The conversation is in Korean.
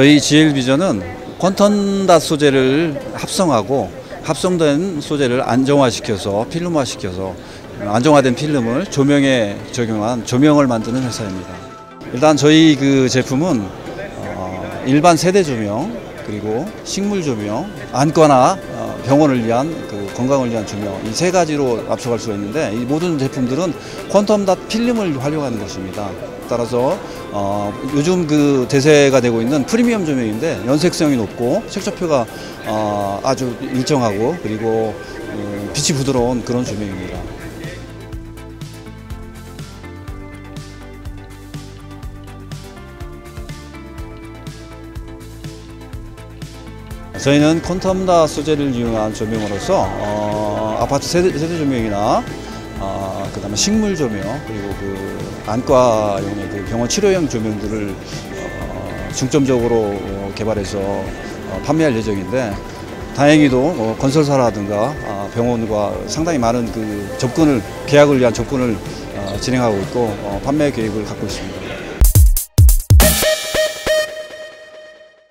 저희 GL 비전은 퀀텀닷 소재를 합성하고 합성된 소재를 안정화시켜서 필름화시켜서 안정화된 필름을 조명에 적용한 조명을 만드는 회사입니다. 일단 저희 그 제품은 어, 일반 세대 조명 그리고 식물 조명, 안과나 어, 병원을 위한 그 건강을 위한 조명 이 세 가지로 압축할 수가 있는데 이 모든 제품들은 퀀텀 닷 필름을 활용하는 것입니다. 따라서 어, 요즘 그 대세가 되고 있는 프리미엄 조명인데 연색성이 높고 색조표가 어, 아주 일정하고 그리고 어, 빛이 부드러운 그런 조명입니다. 저희는 콘텀다 소재를 이용한 조명으로서 어, 아파트 세대, 세대 조명이나 어, 그다음에 식물 조명 그리고 그 안과용의 그 병원 치료용 조명들을 어, 중점적으로 어, 개발해서 어, 판매할 예정인데 다행히도 어, 건설사라든가 아, 병원과 상당히 많은 그 접근을 계약을 위한 접근을 어, 진행하고 있고 어, 판매 계획을 갖고 있습니다.